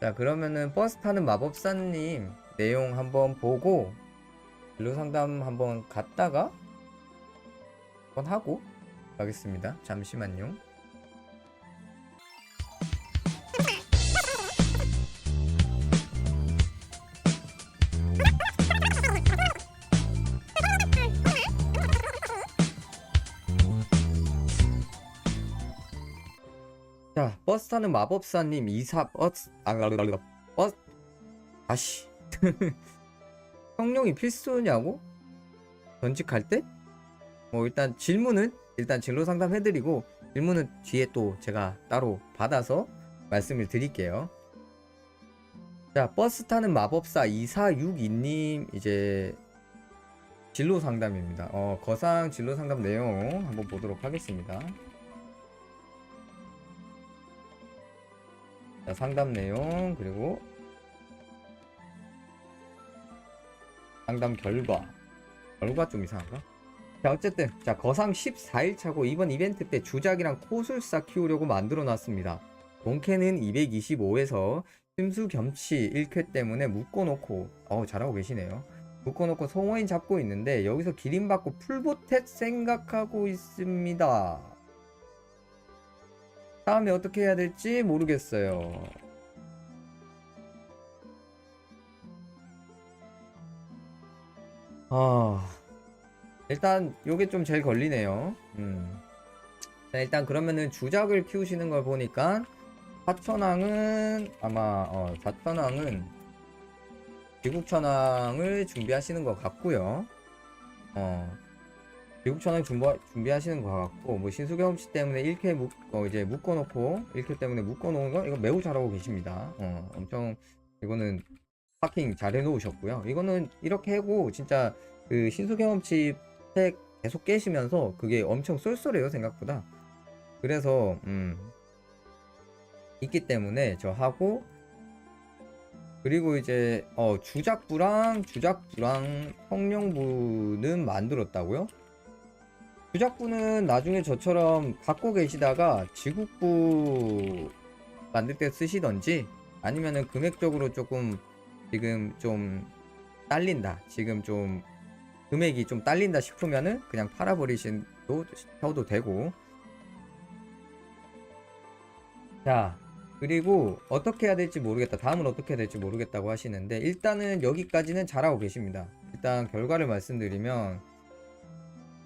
자 그러면은 버스 타는 마법사님 내용 한번 보고 진로 상담 한번 갔다가 한번 하고 가겠습니다. 잠시만요. 버스 타는 마법사님 이사 버스 아 라라라 버스 아씨 성룡이 필수냐고 전직할 때? 뭐 일단 질문은 일단 진로 상담 해드리고 질문은 뒤에 또 제가 따로 받아서 말씀을 드릴게요. 자 버스 타는 마법사 2462님 이제 진로 상담입니다. 어 거상 진로 상담 내용 한번 보도록 하겠습니다. 자, 상담 내용 그리고 상담 결과 결과 좀 이상한가? 자 어쨌든 자 거상 14일 차고 이번 이벤트 때 주작이랑 코술사 키우려고 만들어 놨습니다. 본캐는 225에서 심수 겸치 1쾌 때문에 묶어놓고 어 잘하고 계시네요. 묶어놓고 송어인 잡고 있는데 여기서 기린 받고 풀보텟 생각하고 있습니다. 다음에 어떻게 해야 될지 모르겠어요. 아, 일단 요게 좀 제일 걸리네요. 음. 자, 일단 그러면은 주작을 키우시는 걸 보니까 사천왕은 아마 어, 사천왕은 귀국천왕을 준비하시는 것 같고요. 어, 귀국천왕 준비, 준비 하시는 것 같고 뭐 신수경험치 때문에 1회 묶, 어, 이제 묶어놓고 1회 때문에 묶어놓은 거 이거 매우 잘하고 계십니다. 어, 엄청 이거는 파킹 잘 해놓으셨고요. 이거는 이렇게 하고 진짜 그 신수경험치 팩 계속 깨시면서 그게 엄청 쏠쏠해요 생각보다. 그래서 음 있기 때문에 저 하고 그리고 이제 어 주작부랑 주작부랑 성령부는 만들었다고요? 주작부는 나중에 저처럼 갖고 계시다가 지국부 만들 때 쓰시던지 아니면은 금액적으로 조금 지금 좀 딸린다. 지금 좀 금액이 좀 딸린다 싶으면은 그냥 팔아버리셔도 셔도 되고. 자, 그리고 어떻게 해야 될지 모르겠다. 다음은 어떻게 해야 될지 모르겠다고 하시는데 일단은 여기까지는 잘하고 계십니다. 일단 결과를 말씀드리면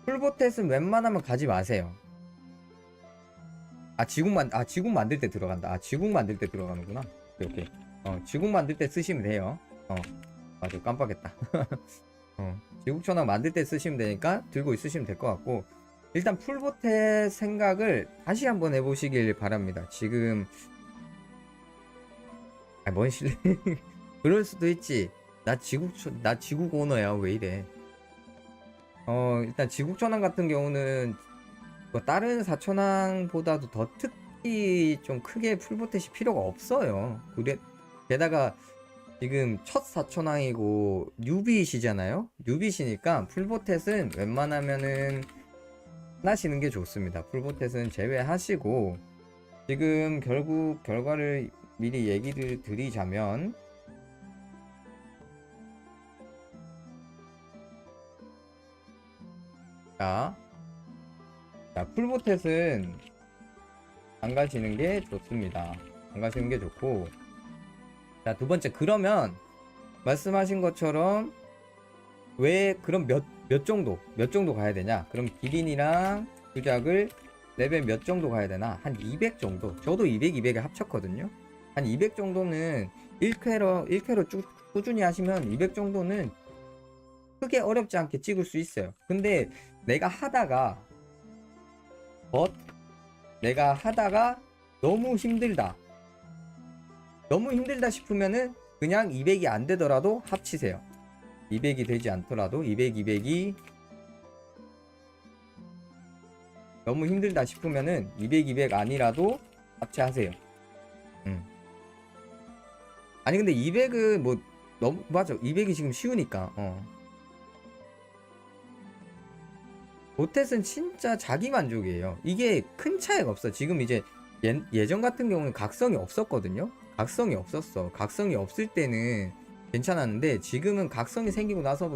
풀보텟은 웬만하면 가지 마세요. 아 지국 만, 아 지국 만들 때 들어간다. 아 지국 만들 때 들어가는구나. 오케이 오케이. 어 지국 만들 때 쓰시면 돼요. 어 맞아 깜빡했다. 어 지국 천왕 만들 때 쓰시면 되니까 들고 있으시면 될 것 같고 일단 풀보텟 생각을 다시 한번 해보시길 바랍니다. 지금 아뭔 실례? 그럴 수도 있지. 나 지국 나 지국 오너야 왜 이래? 어 일단 지국천왕 같은 경우는 뭐 다른 사천왕보다도 더 특히 좀 크게 풀보텟이 필요가 없어요. 그래 게다가 지금 첫 사천왕이고 뉴비시잖아요. 뉴비시니까 풀보텟은 웬만하면은 하시는 게 좋습니다. 풀보텟은 제외하시고 지금 결국 결과를 미리 얘기를 드리자면 자, 자 풀보텟은 안 가시는 게 좋습니다. 안 가시는 게 좋고 자 두 번째 그러면 말씀하신 것처럼 왜 그럼 몇 몇 정도 몇 정도 가야 되냐? 그럼 기린이랑 주작을 레벨 몇 정도 가야 되나? 한 200 정도. 저도 200, 200에 합쳤거든요. 한 200 정도는 1쾌로 1쾌로 쭉 꾸준히 하시면 200 정도는 크게 어렵지 않게 찍을 수 있어요. 근데 내가 하다가 벗 내가 하다가 너무 힘들다. 너무 힘들다 싶으면은 그냥 200이 안 되더라도 합치세요. 200이 되지 않더라도 200, 200이 너무 힘들다 싶으면은 200, 200 아니라도 합체하세요. 음. 아니 근데 200은 뭐 너무 맞아 200이 지금 쉬우니까 어 보텟은 진짜 자기 만족이에요. 이게 큰 차이가 없어 지금 이제 예, 예전 같은 경우는 각성이 없었거든요. 각성이 없었어. 각성이 없을 때는 괜찮았는데 지금은 각성이 생기고 나서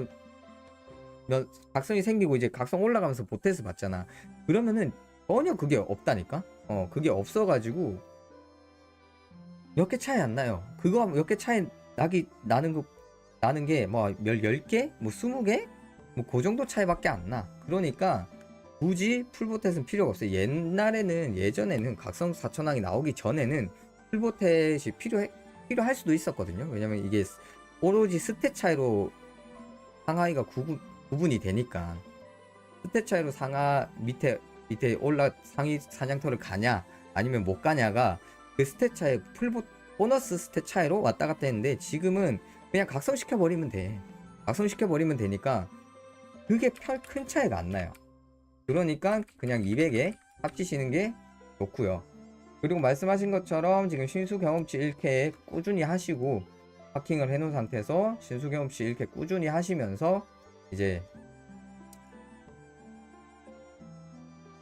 각성이 생기고 이제 각성 올라가면서 보텟을 받잖아. 그러면은 전혀 그게 없다니까? 어 그게 없어가지고 몇 개 차이 안 나요. 그거 몇 개 차이 나기 나는 거 나는 게뭐 10개? 뭐 20개 뭐 그 정도 차이밖에 안 나. 그러니까 굳이 풀보텟은 필요가 없어요. 옛날에는 예전에는 각성 4천왕이 나오기 전에는 풀보텟이 필요해 필요할 수도 있었거든요. 왜냐면 이게 오로지 스탯 차이로 상하이가 구분, 구분이 되니까. 스탯 차이로 상하 밑에 밑에 올라 상위 사냥터를 가냐 아니면 못 가냐가 그 스탯 차이 풀보 보너스 스탯 차이로 왔다 갔다 했는데 지금은 그냥 각성시켜 버리면 돼. 각성시켜 버리면 되니까 그게 별큰 차이가 안 나요 그러니까 그냥 200에 합치시는 게 좋고요 그리고 말씀하신 것처럼 지금 신수 경험치 1회 꾸준히 하시고 하킹을 해놓은 상태에서 신수 경험치 1회 꾸준히 하시면서 이제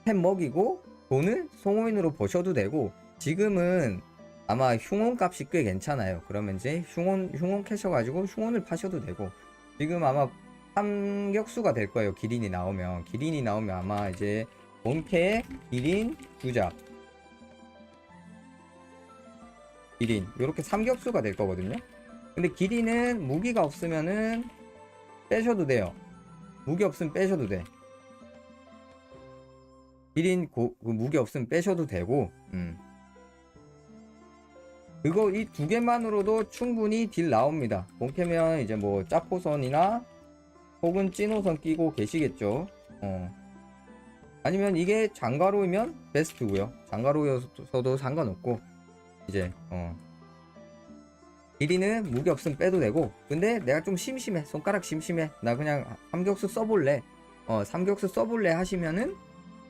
템 먹이고 돈은 송호인으로 버셔도 되고 지금은 아마 흉원 값이 꽤 괜찮아요. 그러면 이제 흉원 흉원 캐셔 가지고 흉원을 파셔도 되고 지금 아마 삼격수가 될 거예요. 기린이 나오면 기린이 나오면 아마 이제 본캐 기린 주작 기린 이렇게 삼격수가 될 거거든요. 근데 기린은 무기가 없으면은 빼셔도 돼요. 무기 없으면 빼셔도 돼. 기린 고, 그 무기 없으면 빼셔도 되고, 음. 그거 이 두 개만으로도 충분히 딜 나옵니다. 본캐면 이제 뭐 짜포선이나 혹은 찐호선 끼고 계시겠죠. 어. 아니면 이게 장가로이면 베스트고요. 장가로여서도 상관없고 이제 어. 길이는 무기 없으면 빼도 되고 근데 내가 좀 심심해 손가락 심심해 나 그냥 삼격수 써볼래 어 삼격수 써볼래 하시면은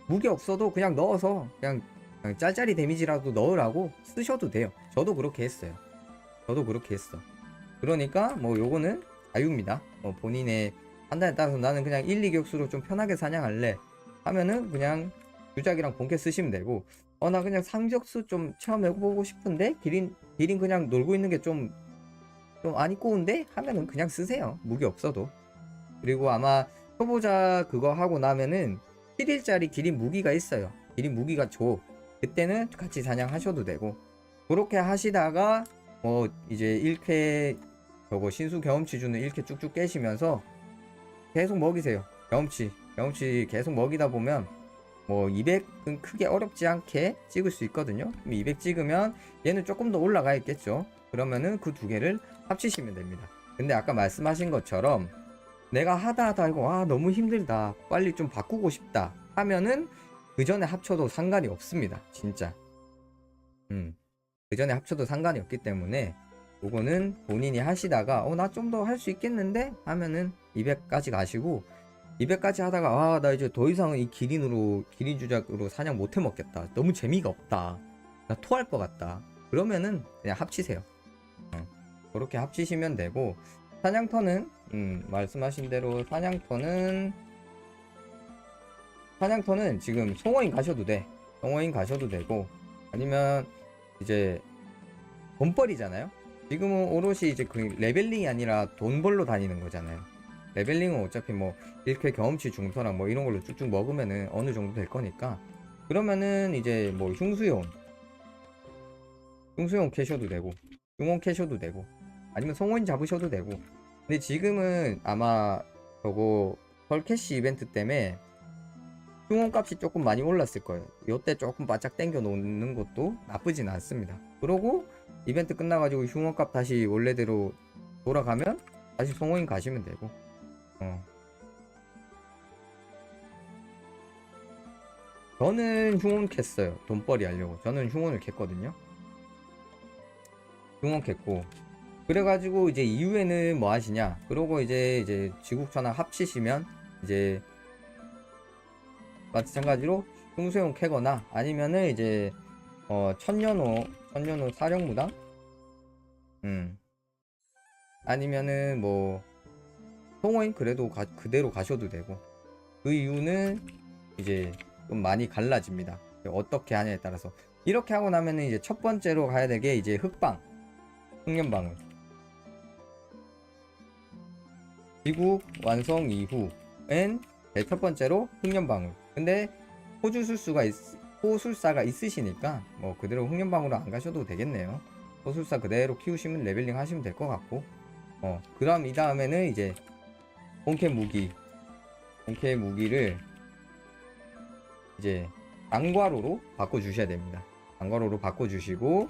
무기 없어도 그냥 넣어서 그냥, 그냥 짤짤이 데미지라도 넣으라고 쓰셔도 돼요 저도 그렇게 했어요 저도 그렇게 했어 그러니까 뭐 요거는 자유입니다 어, 본인의 판단에 따라서 나는 그냥 1, 2격수로 좀 편하게 사냥할래 하면은 그냥 주작이랑 본캐 쓰시면 되고 어 나 그냥 삼격수 좀 체험해보고 싶은데 기린 기린 그냥 놀고 있는 게 좀 좀 안 이꼬운데 하면은 그냥 쓰세요. 무기 없어도. 그리고 아마 초보자 그거 하고 나면은 7일짜리 기린 무기가 있어요. 기린 무기가 줘. 그때는 같이 사냥하셔도 되고. 그렇게 하시다가 뭐 이제 1회 저거 신수 경험치 주는 1회 쭉쭉 깨시면서 계속 먹이세요 경험치 경험치 계속 먹이다 보면 뭐 200은 크게 어렵지 않게 찍을 수 있거든요. 200 찍으면 얘는 조금 더 올라가 있겠죠. 그러면은 그 두 개를 합치시면 됩니다. 근데 아까 말씀하신 것처럼 내가 하다 하다 이거 아 너무 힘들다 빨리 좀 바꾸고 싶다 하면은 그 전에 합쳐도 상관이 없습니다. 진짜. 음. 그 전에 합쳐도 상관이 없기 때문에 요거는 본인이 하시다가 어 나 좀 더 할 수 있겠는데 하면은 200까지 가시고 200까지 하다가 아 나 이제 더 이상은 이 기린으로 기린 주작으로 사냥 못 해 먹겠다. 너무 재미가 없다. 나 토할 것 같다. 그러면은 그냥 합치세요. 어, 그렇게 합치시면 되고 사냥터는 음, 말씀하신 대로 사냥터는 사냥터는 지금 송어인 가셔도 돼. 송어인 가셔도 되고 아니면 이제 돈벌이잖아요? 지금은 오롯이 이제 그 레벨링이 아니라 돈 벌러 다니는 거잖아요 레벨링은 어차피 뭐 이렇게 경험치 중서랑 뭐 이런 걸로 쭉쭉 먹으면은 어느 정도 될 거니까. 그러면은 이제 뭐 흉수용 흉수용 캐셔도 되고 흉원 캐셔도 되고 아니면 송원 잡으셔도 되고. 근데 지금은 아마 저거 덜캐시 이벤트 때문에 흉원 값이 조금 많이 올랐을 거예요. 요때 조금 바짝 당겨 놓는 것도 나쁘진 않습니다. 그러고 이벤트 끝나가지고 흉원 값 다시 원래대로 돌아가면 다시 송호인 가시면 되고 어. 저는 흉원 캤어요. 돈벌이 하려고. 저는 흉원을 캤거든요. 흉원 캤고. 그래가지고 이제 이후에는 뭐 하시냐. 그러고 이제 이제 지국천왕 합치시면 이제 마찬가지로 흉수용 캐거나 아니면은 이제 어 천년호 천년호 사령무당 음 아니면은 뭐 송호인 그래도 가- 그대로 가셔도 되고 그 이유는 이제 좀 많이 갈라집니다. 어떻게 하냐에 따라서 이렇게 하고 나면은 이제 첫 번째로 가야 될게 이제 흑방, 흑년방울. 미국 완성 이후엔 네, 첫 번째로 흑년방울. 근데 호주 술수가 있, 호술사가 있으시니까 뭐 그대로 흑년방울로 안 가셔도 되겠네요. 호술사 그대로 키우시면 레벨링 하시면 될 것 같고 어 그다음 이 다음에는 이제 본캐 무기 본캐 무기를 이제 안과로로 바꿔주셔야 됩니다. 안과로로 바꿔주시고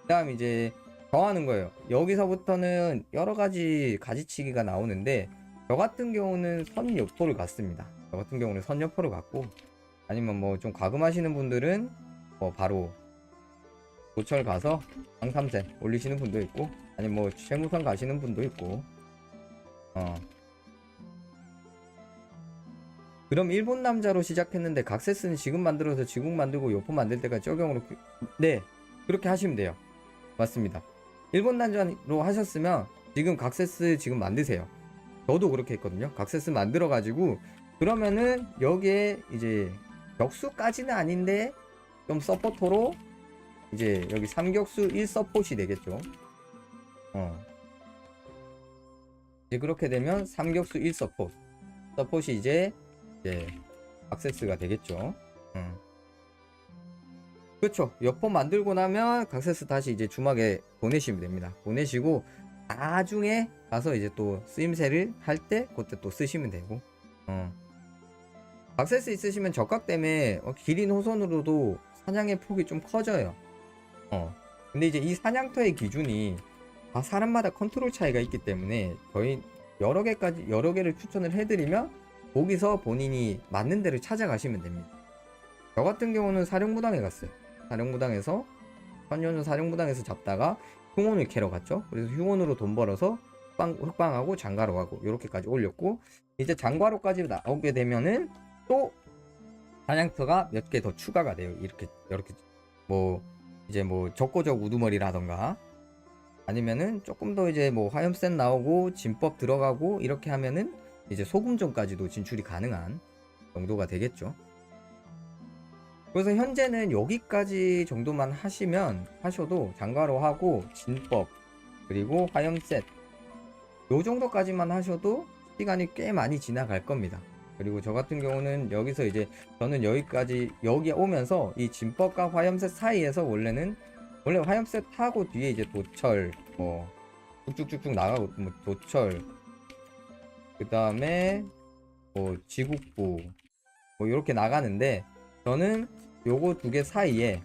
그 다음 이제 정하는 거예요. 여기서부터는 여러 가지 가지치기가 나오는데 저 같은 경우는 선 여포를 갔습니다. 저 같은 경우는 선 여포를 갔고 아니면 뭐 좀 과금하시는 분들은 뭐 바로 도철 가서 강삼세 올리시는 분도 있고 아니면 뭐 최무선 가시는 분도 있고 어 그럼 일본 남자로 시작했는데 각세스는 지금 만들어서 지국 만들고 요포 만들 때까지 적용으로 키- 네 그렇게 하시면 돼요. 맞습니다. 일본 남자로 하셨으면 지금 각세스 지금 만드세요. 저도 그렇게 했거든요. 각세스 만들어 가지고 그러면은 여기에 이제 격수까지는 아닌데 좀 서포터로 이제 여기 삼격수 1서폿이 되겠죠. 어. 이제 그렇게 되면 삼격수 1서폿. 서폿이 이제 이제 악세스가 되겠죠. 음. 그렇죠. 여포 만들고 나면 각세스 다시 이제 주막에 보내시면 됩니다. 보내시고 나중에 가서 이제 또 쓰임새를 할 때 그때 또 쓰시면 되고. 어. 각세스 있으시면 적각 때문에 어, 기린 호선으로도 사냥의 폭이 좀 커져요. 어. 근데 이제 이 사냥터의 기준이 다 사람마다 컨트롤 차이가 있기 때문에 저희 여러 개까지 여러 개를 추천을 해드리면 거기서 본인이 맞는 데를 찾아가시면 됩니다. 저 같은 경우는 사령부당에 갔어요. 사령부당에서 선녀는 사령부당에서 잡다가 흉원을 캐러 갔죠. 그래서 흉원으로 돈 벌어서 흑방, 흑방 하고 장가로 가고 이렇게까지 올렸고 이제 장가로까지 나오게 되면은 또 사냥터가 몇 개 더 추가가 돼요. 이렇게 이렇게 뭐 이제 뭐 적고적 우두머리라던가 아니면은 조금 더 이제 뭐 화염센 나오고 진법 들어가고 이렇게 하면은 이제 소금전까지도 진출이 가능한 정도가 되겠죠. 그래서 현재는 여기까지 정도만 하시면 하셔도 장가로 하고 진법 그리고 화염셋 요 정도까지만 하셔도 시간이 꽤 많이 지나갈 겁니다. 그리고 저 같은 경우는 여기서 이제 저는 여기까지 여기 오면서 이 진법과 화염셋 사이에서 원래는 원래 화염셋 하고 뒤에 이제 도철 뭐 쭉쭉쭉쭉 나가고 뭐 도철 그 다음에 뭐 지국부 뭐 이렇게 나가는데 저는 요거 두 개 사이에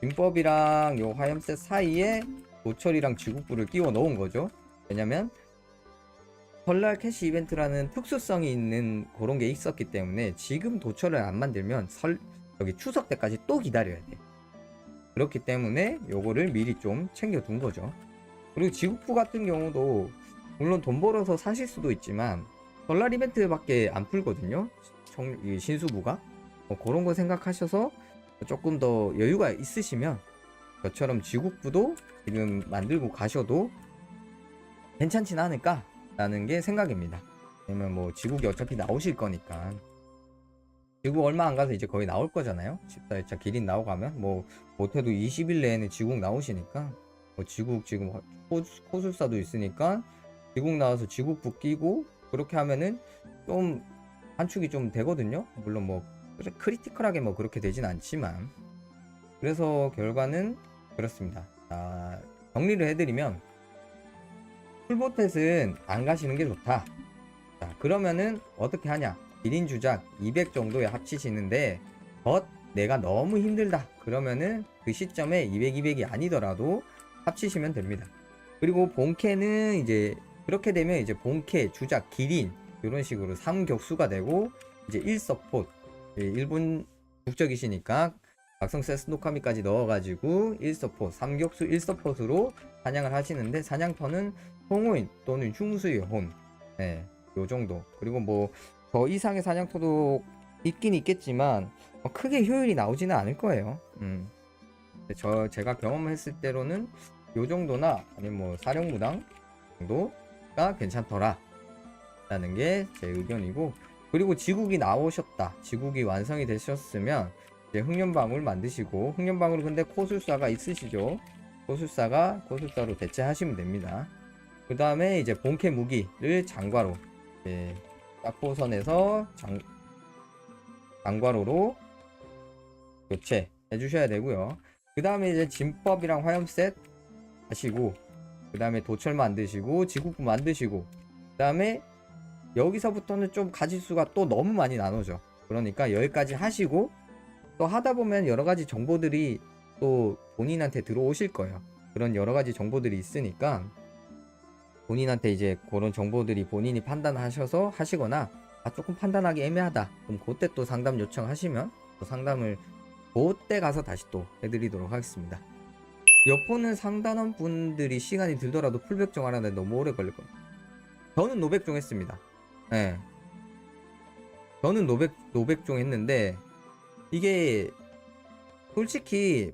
민법이랑 요 화염셋 사이에 도철이랑 지국부를 끼워 넣은 거죠. 왜냐면 설날 캐시 이벤트라는 특수성이 있는 그런 게 있었기 때문에 지금 도철을 안 만들면 설 여기 추석 때까지 또 기다려야 돼. 그렇기 때문에 요거를 미리 좀 챙겨 둔 거죠. 그리고 지국부 같은 경우도 물론 돈 벌어서 사실 수도 있지만 설날 이벤트밖에 안 풀거든요. 청, 이 신수부가 뭐 그런 거 생각하셔서 조금 더 여유가 있으시면 저처럼 지국부도 지금 만들고 가셔도 괜찮진 않을까 라는 게 생각입니다. 왜냐면 뭐 지국이 어차피 나오실 거니까 지국 얼마 안 가서 이제 거의 나올 거잖아요. 14일차 기린 나오가면 뭐 못해도 20일 내에는 지국 나오시니까 뭐 지국 지금 호, 호술사도 있으니까 지국 나와서 지국부 끼고 그렇게 하면은 좀 한축이 좀 되거든요. 물론 뭐 크리티컬하게 뭐 그렇게 되진 않지만 그래서 결과는 그렇습니다. 자, 정리를 해드리면 풀보텟은 안 가시는 게 좋다. 자, 그러면은 어떻게 하냐? 1인 주작 200 정도에 합치시는데 덧 내가 너무 힘들다. 그러면은 그 시점에 200, 200이 아니더라도 합치시면 됩니다. 그리고 본캐는 이제 그렇게 되면 이제 본캐, 주작, 기린 이런 식으로 3격수가 되고 이제 1서폿 일본 국적이시니까 각성 세스노카미까지 넣어가지고 1서폿 3격수 1서폿으로 사냥을 하시는데 사냥터는 송호인 또는 흉수의 혼 네, 요 정도 그리고 뭐 더 이상의 사냥터도 있긴 있겠지만 뭐 크게 효율이 나오지는 않을 거예요 음. 저 제가 경험했을 때로는 요 정도나 아니면 뭐 사령무당 정도 하니까 괜찮더라. 라는 게 제 의견이고 그리고 지국이 나오셨다. 지국이 완성이 되셨으면 이제 흑연방울 만드시고 흑연방울 근데 코술사가 있으시죠? 코술사가 코술사로 대체하시면 됩니다. 그 다음에 이제 본캐 무기를 장과로 이제 딱포선에서 장 장과로로 교체 해 주셔야 되고요. 그 다음에 이제 진법이랑 화염셋 하시고 그 다음에 도철 만드시고 지구부 만드시고 그 다음에 여기서부터는 좀 가지수가 또 너무 많이 나눠져. 그러니까 여기까지 하시고 또 하다 보면 여러 가지 정보들이 또 본인한테 들어오실 거예요. 그런 여러 가지 정보들이 있으니까 본인한테 이제 그런 정보들이 본인이 판단하셔서 하시거나 아 조금 판단하기 애매하다 그럼 그때 또 상담 요청하시면 또 상담을 그때 가서 다시 또 해드리도록 하겠습니다 여포는 상단원 분들이 시간이 들더라도 풀백종 하는데 너무 오래 걸릴 겁니다 저는 노백 종 했습니다 예 저는 노백 노백 종 했는데 이게 솔직히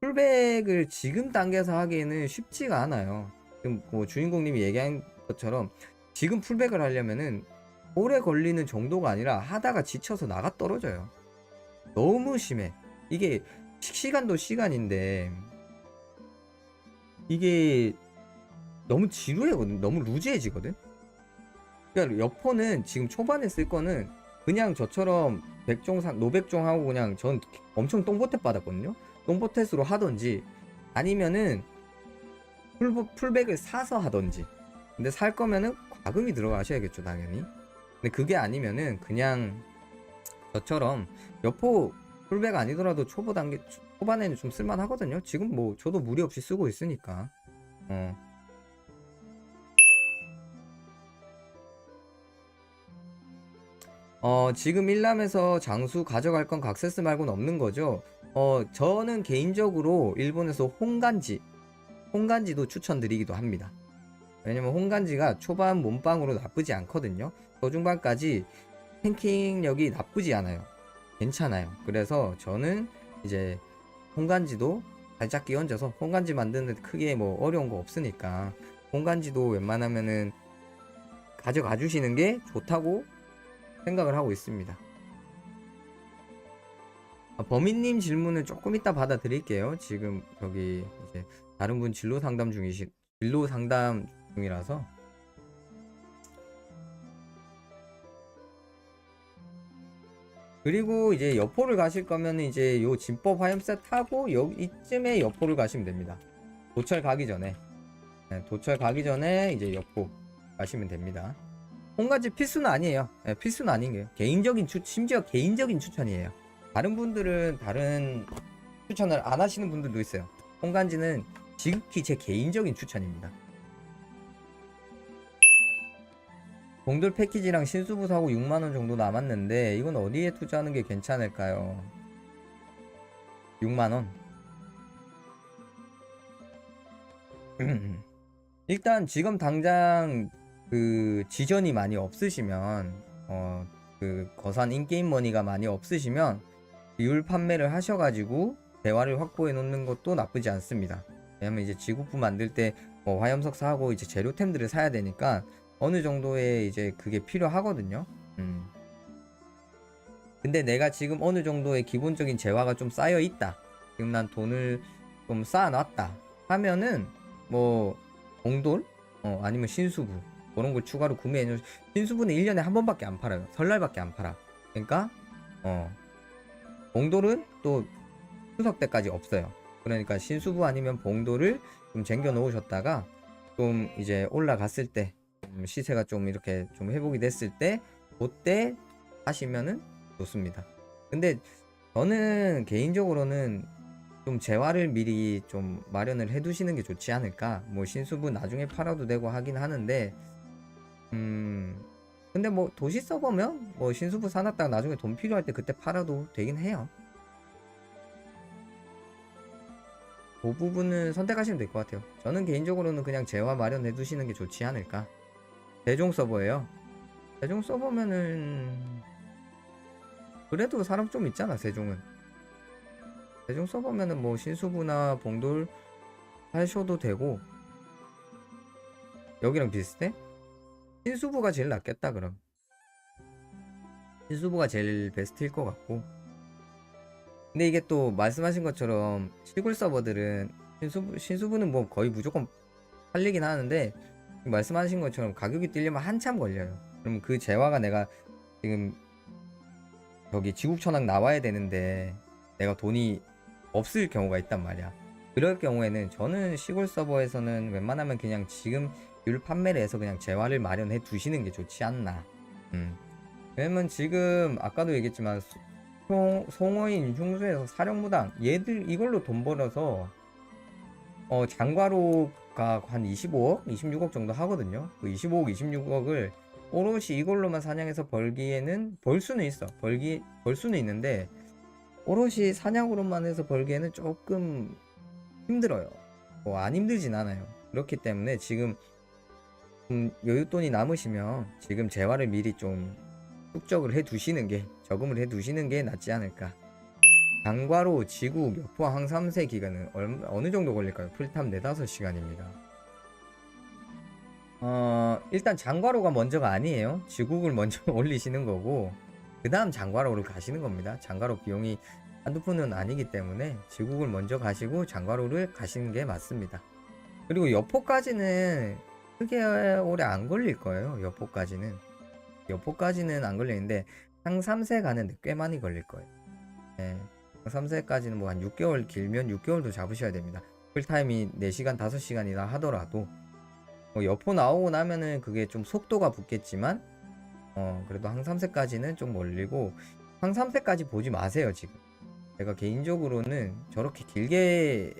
풀백을 지금 단계에서 하기에는 쉽지가 않아요 지금 뭐 주인공님이 얘기한 것처럼 지금 풀백을 하려면은 오래 걸리는 정도가 아니라 하다가 지쳐서 나가 떨어져요. 너무 심해. 이게 시- 시간도 시간인데 이게 너무 지루해거든. 너무 루즈해지거든. 그러니까 여포는 지금 초반에 쓸 거는 그냥 저처럼 백종상 노백종 하고 그냥 전 엄청 똥보텟 받았거든요. 똥보텟으로 하던지 아니면은 풀, 풀백을 사서 하던지 근데 살 거면은 과금이 들어가셔야겠죠 당연히 근데 그게 아니면은 그냥 저처럼 여포 풀백 아니더라도 초보 단계 초반에는 좀 쓸만 하거든요 지금 뭐 저도 무리 없이 쓰고 있으니까 어 어, 지금 일남에서 장수 가져갈 건 각세스 말고는 없는 거죠. 어, 저는 개인적으로 일본에서 홍간지, 홍간지도 추천드리기도 합니다. 왜냐면 홍간지가 초반 몸빵으로 나쁘지 않거든요. 저중반까지 탱킹력이 나쁘지 않아요. 괜찮아요. 그래서 저는 이제 홍간지도 살짝 끼얹어서 홍간지 만드는 데 크게 뭐 어려운 거 없으니까 홍간지도 웬만하면은 가져가 주시는 게 좋다고 생각을 하고 있습니다. 아, 범인님 질문은 조금 이따 받아드릴게요. 지금 저기 이제 다른 분 진로 상담 중이시 진로 상담 중이라서 그리고 이제 여포를 가실 거면 이제 요 진법 화염set 타고 여 이쯤에 여포를 가시면 됩니다. 도철 가기 전에 네, 도철 가기 전에 이제 여포 가시면 됩니다. 홍가지 필수는 아니에요. 네, 필수는 아닌 게요. 개인적인 추 심지어 개인적인 추천이에요. 다른 분들은 다른 추천을 안 하시는 분들도 있어요. 홍간지는 지극히 제 개인적인 추천입니다. 봉돌 패키지랑 신수부 사고 6만원 정도 남았는데 이건 어디에 투자하는 게 괜찮을까요? 6만원 일단 지금 당장 그 지전이 많이 없으시면 어 그 거산 인게임 머니가 많이 없으시면 비율 판매를 하셔가지고 대화를 확보해 놓는 것도 나쁘지 않습니다. 왜냐면 이제 지구부 만들 때 뭐 화염석 사고 이제 재료템들을 사야 되니까 어느 정도의 이제 그게 필요하거든요. 음. 근데 내가 지금 어느 정도의 기본적인 재화가 좀 쌓여 있다. 지금 난 돈을 좀 쌓아놨다. 하면은 뭐 봉돌 어, 아니면 신수부 그런 걸 추가로 구매해 놓. 신수부는 1년에 한 번밖에 안 팔아요. 설날밖에 안 팔아. 그러니까 어 봉돌은 또 추석 때까지 없어요. 그러니까 신수부 아니면 봉돌을 좀 쟁겨 놓으셨다가 좀 이제 올라갔을 때좀 시세가 좀 이렇게 좀 회복이 됐을 때 그때 하시면은 좋습니다. 근데 저는 개인적으로는 좀 재화를 미리 좀 마련을 해 두시는 게 좋지 않을까. 뭐 신수부 나중에 팔아도 되고 하긴 하는데 음 근데 뭐 도시 서버면 뭐 신수부 사놨다가 나중에 돈 필요할 때 그때 팔아도 되긴 해요. 그 부분은 선택하시면 될 것 같아요. 저는 개인적으로는 그냥 재화 마련해 두시는 게 좋지 않을까. 대종 서버예요. 대종 서버면은 그래도 사람 좀 있잖아. 세종은. 대종 서버면은 뭐 신수부나 봉돌 하셔도 되고 여기랑 비슷해? 신수부가 제일 낫겠다 그럼 신수부가 제일 베스트일 것 같고 근데 이게 또 말씀하신 것처럼 시골 서버들은 신수부, 신수부는 뭐 거의 무조건 팔리긴 하는데 말씀하신 것처럼 가격이 뛰려면 한참 걸려요 그럼 그 재화가 내가 지금 저기 지국천왕 나와야 되는데 내가 돈이 없을 경우가 있단 말이야 그럴 경우에는 저는 시골 서버에서는 웬만하면 그냥 지금 율 판매를 해서 그냥 재화를 마련해 두시는 게 좋지 않나. 음. 왜냐면 지금 아까도 얘기했지만 수- 송, 송어인 흉수에서 사령무당 얘들 이걸로 돈 벌어서 어 장과로 가한 25억, 26억 정도 하거든요. 그 25억, 26억을 오롯이 이걸로만 사냥해서 벌기에는 벌 수는 있어. 벌기 벌 수는 있는데 오롯이 사냥으로만 해서 벌기에는 조금 힘들어요. 뭐 안 힘들진 않아요. 그렇기 때문에 지금 좀 여윳돈이 남으시면 지금 재화를 미리 좀 축적을 해 두시는 게 저금을 해 두시는 게 낫지 않을까. 장과로 지국 여포 항삼세 기간은 얼, 어느 정도 걸릴까요? 풀탐 4, 5시간입니다. 어, 일단 장과로가 먼저가 아니에요. 지국을 먼저 올리시는 거고 그 다음 장과로를 가시는 겁니다. 장과로 비용이 한두 푼은 아니기 때문에 지국을 먼저 가시고 장과로를 가시는 게 맞습니다. 그리고 여포까지는 크게 오래 안 걸릴 거예요. 여포까지는 여포까지는 안 걸리는데 상삼세 가는데 꽤 많이 걸릴 거예요. 네. 상삼세까지는 뭐 한 6개월 길면 6개월도 잡으셔야 됩니다. 풀타임이 4시간 5시간이나 하더라도 뭐 여포 나오고 나면은 그게 좀 속도가 붙겠지만 어 그래도 항삼세까지는 좀 멀리고 항삼세까지 보지 마세요 지금 제가 개인적으로는 저렇게 길게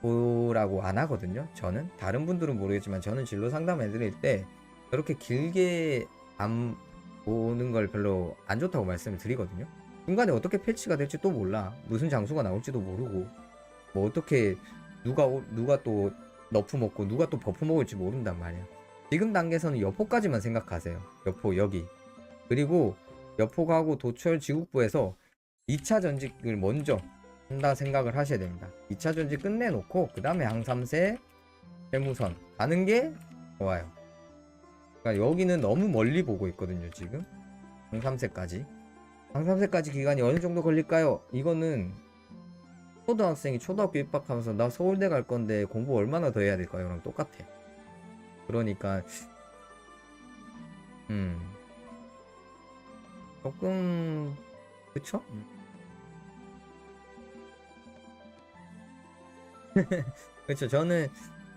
보라고 안 하거든요. 저는 다른 분들은 모르겠지만 저는 진로 상담 해드릴 때 저렇게 길게 안 보는 걸 별로 안 좋다고 말씀을 드리거든요. 중간에 어떻게 패치가 될지 또 몰라. 무슨 장수가 나올지도 모르고 뭐 어떻게 누가 오- 누가 또 너프 먹고 누가 또 버프 먹을지 모른단 말이야. 지금 단계에서는 여포까지만 생각하세요. 여포 여기 그리고 여포 가고 도철 지국부에서 2차 전직을 먼저 한다 생각을 하셔야 됩니다. 2차 전직 끝내놓고 그 다음에 항삼세 세무선 가는 게 좋아요. 그러니까 여기는 너무 멀리 보고 있거든요 지금 항삼세까지 항삼세까지 기간이 어느 정도 걸릴까요? 이거는 초등학생이 초등학교 입학하면서 나 서울대 갈 건데 공부 얼마나 더 해야 될까요? 랑 똑같아. 그러니까 음 조금 그쵸? 음. 그렇죠. 저는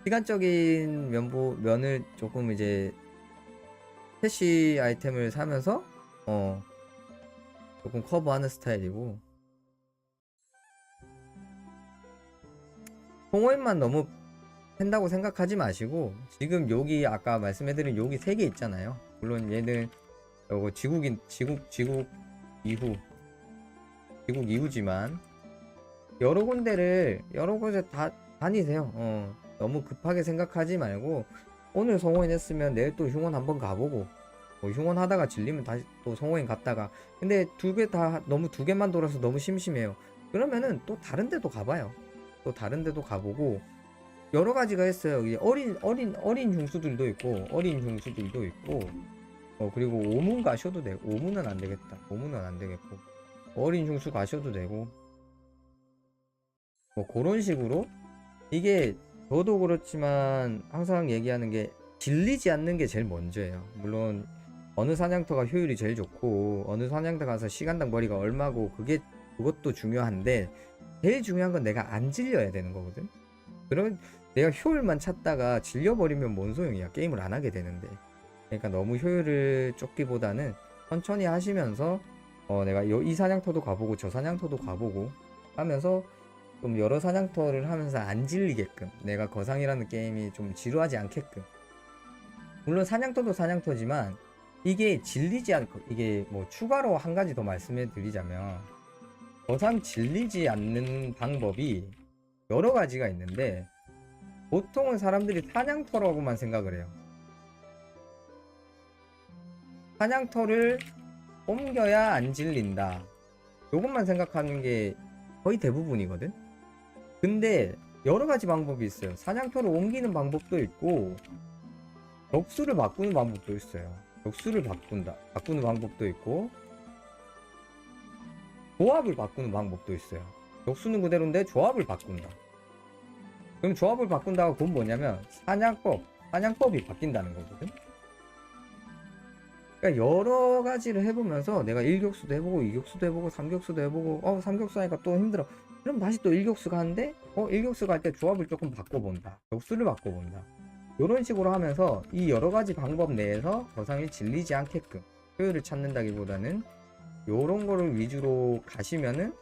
시간적인 면보 면을 조금 이제 캐시 아이템을 사면서 어 조금 커버하는 스타일이고 홍어인만 너무 팬다고 생각하지 마시고 지금 여기 아까 말씀해드린 여기 세 개 있잖아요. 물론 얘는 요거 지국인 지국 지국 이후 지국 이후지만 여러 군데를 여러 곳에 다 다니세요. 어, 너무 급하게 생각하지 말고 오늘 성호인 했으면 내일 또 흉원 한번 가보고 뭐 흉원 하다가 질리면 다시 또 성호인 갔다가 근데 두 개 다 너무 두 개만 돌아서 너무 심심해요. 그러면은 또 다른 데도 가봐요. 또 다른 데도 가보고 여러 가지가 있어요. 이 어린 어린 어린 흉수들도 있고 어린 흉수들도 있고 어 그리고 오문 가셔도 되고 오문은 안 되겠다. 오문은 안 되겠고 어린 흉수 가셔도 되고 뭐 그런 식으로 이게 저도 그렇지만 항상 얘기하는 게 질리지 않는 게 제일 먼저예요. 물론 어느 사냥터가 효율이 제일 좋고 어느 사냥터 가서 시간당 머리가 얼마고 그게 그것도 중요한데 제일 중요한 건 내가 안 질려야 되는 거거든. 그러면 내가 효율만 찾다가 질려버리면 뭔 소용이야. 게임을 안 하게 되는데. 그러니까 너무 효율을 쫓기보다는 천천히 하시면서 어 내가 요- 이 사냥터도 가보고 저 사냥터도 가보고 하면서 좀 여러 사냥터를 하면서 안 질리게끔 내가 거상이라는 게임이 좀 지루하지 않게끔 물론 사냥터도 사냥터지만 이게 질리지 않고 이게 뭐 추가로 한 가지 더 말씀해 드리자면 거상 질리지 않는 방법이 여러 가지가 있는데 보통은 사람들이 사냥터라고만 생각을 해요 사냥터를 옮겨야 안 질린다 요것만 생각하는 게 거의 대부분이거든 근데 여러 가지 방법이 있어요. 사냥터를 옮기는 방법도 있고 격수를 바꾸는 방법도 있어요. 격수를 바꾼다. 바꾸는 방법도 있고 조합을 바꾸는 방법도 있어요. 격수는 그대로인데 조합을 바꾼다. 그럼 조합을 바꾼다가 그건 뭐냐면 사냥법, 사냥법이 바뀐다는 거거든. 그러니까 여러 가지를 해보면서 내가 1격수도 해보고 2격수도 해보고 3격수도 해보고 어 3격수 하니까 또 힘들어. 그럼 다시 또 1격수 가는데 어 1격수 갈 때 조합을 조금 바꿔본다. 격수를 바꿔본다. 이런 식으로 하면서 이 여러 가지 방법 내에서 거상이 질리지 않게끔 효율을 찾는다기보다는 요런 거를 위주로 가시면은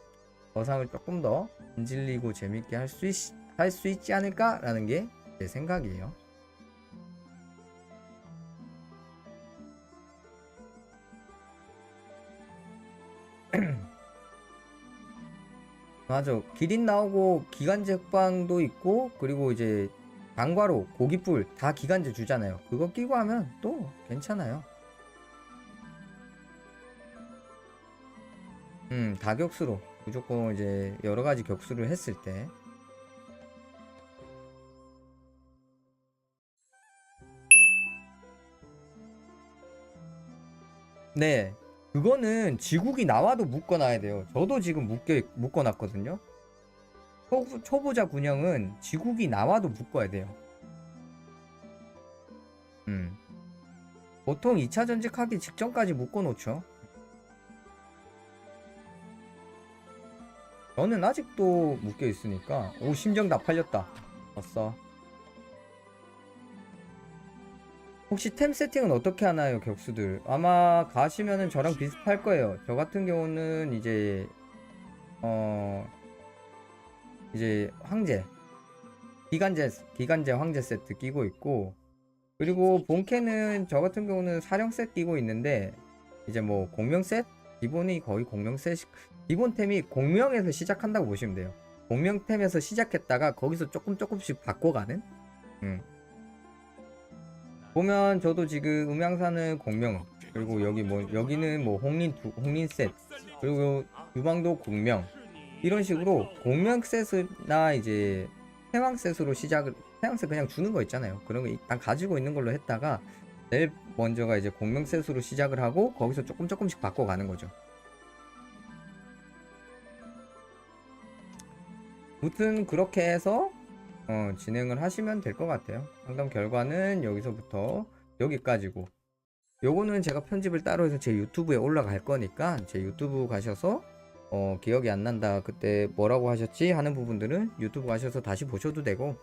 거상을 조금 더 안 질리고 재밌게 할수 있, 할수 있지 않을까라는 게 제 생각이에요. 맞아. 기린 나오고 기간제 흑방도 있고 그리고 이제 강과로 고기뿔 다 기간제 주잖아요. 그거 끼고 하면 또 괜찮아요. 음, 다격수로 무조건 이제 여러 가지 격수를 했을 때 네. 그거는 지국이 나와도 묶어놔야 돼요. 저도 지금 묶여, 묶어놨거든요. 초, 초보자 군형은 지국이 나와도 묶어야 돼요. 음. 보통 2차 전직하기 직전까지 묶어놓죠. 저는 아직도 묶여 있으니까 오 심정 다 팔렸다. 왔어. 혹시 템 세팅은 어떻게 하나요, 격수들? 아마 가시면은 저랑 비슷할 거예요. 저 같은 경우는 이제 어 이제 황제 기간제 기간제 황제 세트 끼고 있고 그리고 본캐는 저 같은 경우는 사령 셋 끼고 있는데 이제 뭐 공명 셋 기본이 거의 공명 셋 기본템이 공명에서 시작한다고 보시면 돼요. 공명템에서 시작했다가 거기서 조금 조금씩 바꿔가는 음. 보면 저도 지금 음양사는 공명 그리고 여기 뭐 여기는 뭐 홍린 두, 홍린 셋 그리고 유방도 공명 이런 식으로 공명 셋이나 이제 태왕 셋으로 시작을 태왕 셋 그냥 주는 거 있잖아요 그런 거 일단 가지고 있는 걸로 했다가 제일 먼저가 이제 공명 셋으로 시작을 하고 거기서 조금 조금씩 바꿔가는 거죠 무튼 그렇게 해서 어, 진행을 하시면 될 것 같아요. 상담 결과는 여기서부터 여기까지고. 요거는 제가 편집을 따로 해서 제 유튜브에 올라갈 거니까 제 유튜브 가셔서 어, 기억이 안 난다. 그때 뭐라고 하셨지? 하는 부분들은 유튜브 가셔서 다시 보셔도 되고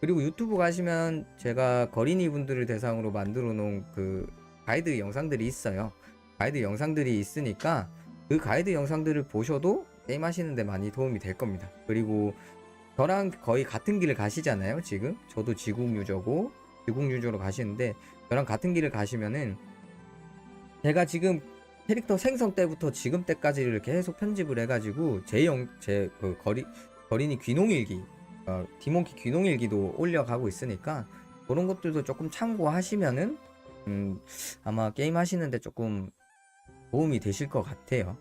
그리고 유튜브 가시면 제가 거린이 분들을 대상으로 만들어 놓은 그 가이드 영상들이 있어요. 가이드 영상들이 있으니까 그 가이드 영상들을 보셔도 게임 하시는데 많이 도움이 될 겁니다. 그리고 저랑 거의 같은 길을 가시잖아요, 지금. 저도 지국 유저고, 지국 유저로 가시는데, 저랑 같은 길을 가시면은, 제가 지금 캐릭터 생성 때부터 지금 때까지를 계속 편집을 해가지고, 제 영, 제, 그, 거리, 거린이 귀농일기, 어, 디몬키 귀농일기도 올려가고 있으니까, 그런 것들도 조금 참고하시면은, 음, 아마 게임 하시는데 조금 도움이 되실 것 같아요.